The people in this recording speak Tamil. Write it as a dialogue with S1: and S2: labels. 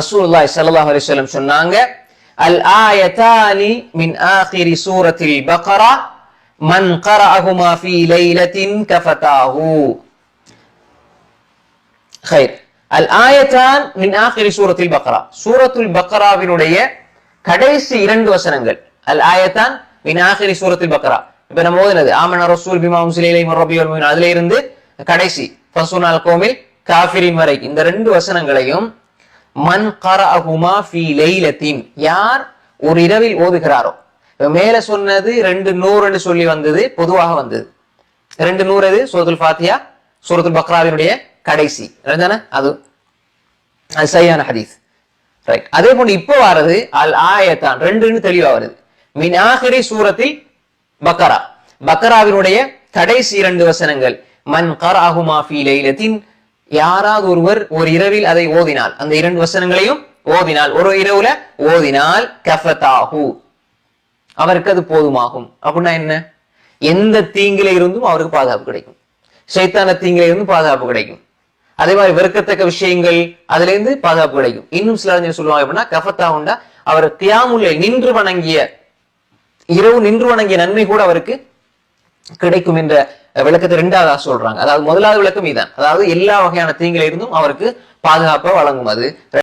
S1: ரசூலுல்லாஹி ஸல்லல்லாஹு அலைஹி வஸல்லம் சொன்னாங்க அல் மின் ஆகிரி சூரத்தில் பக்ரா மன் கரஅஹுமா ஃபீ லைலத்தின் கஃபதாஹு. மின் ஆகிரி சூரத்தில் பக்ரா. சூரத்துல் பக்ராவினுடைய கடைசி இரண்டு வசனங்கள். அல் ஆயத்தான் மின் ஆகிரி சூரத்தில் பக்ரா. இப்ப நம்ம ஆமன ரசூல் பிமா முஸ்லிலை ரபி அதுல இருந்து கடைசி கோமில் காஃபிரின் வரை. இந்த ரெண்டு வசனங்களையும் மன் கரஅஹுமா ஃபி லைலத்தின். யார் ஒரு இரவில் ஓதுகிறாரோ. மேல சொன்னது ரெண்டு நூறுன்னு சொல்லி வந்தது பொதுவாக வந்தது. ரெண்டு நூறு அது சூரத்துல் ஃபாத்தியா சூரத்துல் பக்ராவினுடைய கடைசி. தானே அது. அது சரியான ஹதீஸ். ரைட் அதே போன்று இப்போ வர்றது அல் ஆயத்தான். ரெண்டுன்னு தெளிவா வருது. மின் சூரத்தில் பக்கரா. பக்கராவினுடைய கடைசி இரண்டு வசனங்கள். மன் கர் அகுமா ஃபி லைலத்தின் யாராவது ஒருவர் ஒரு இரவில் அதை ஓதினால் அந்த இரண்டு வசனங்களையும் ஓதினால் ஒரு இரவுல ஓதினால் கஃபதாஹு. அவருக்கு அது போதுமாகும். அப்படின்னா என்ன? எந்த தீங்கில இருந்தும் அவருக்கு பாதுகாப்பு கிடைக்கும். சைத்தான தீங்கில இருந்தும் பாதுகாப்பு கிடைக்கும். அதே மாதிரி வெறுக்கத்தக்க விஷயங்கள் அதுல இருந்து பாதுகாப்பு கிடைக்கும். இன்னும் சில அறிஞர் சொல்லுவாங்க அப்படின்னா கஃபத்தா உண்டா அவர் தியாமுல்லை நின்று வணங்கிய இரவு நின்று வணங்கிய நன்மை கூட அவருக்கு கிடைக்கும் என்ற விளக்கத்தை ரெண்டாவதா சொல்றாங்க. அதாவது முதலாவது விளக்கம் இதான் அதாவது எல்லா வகையான தீங்கில இருந்தும் அவருக்கு பாதுகாப்பை வழங்கும் அது.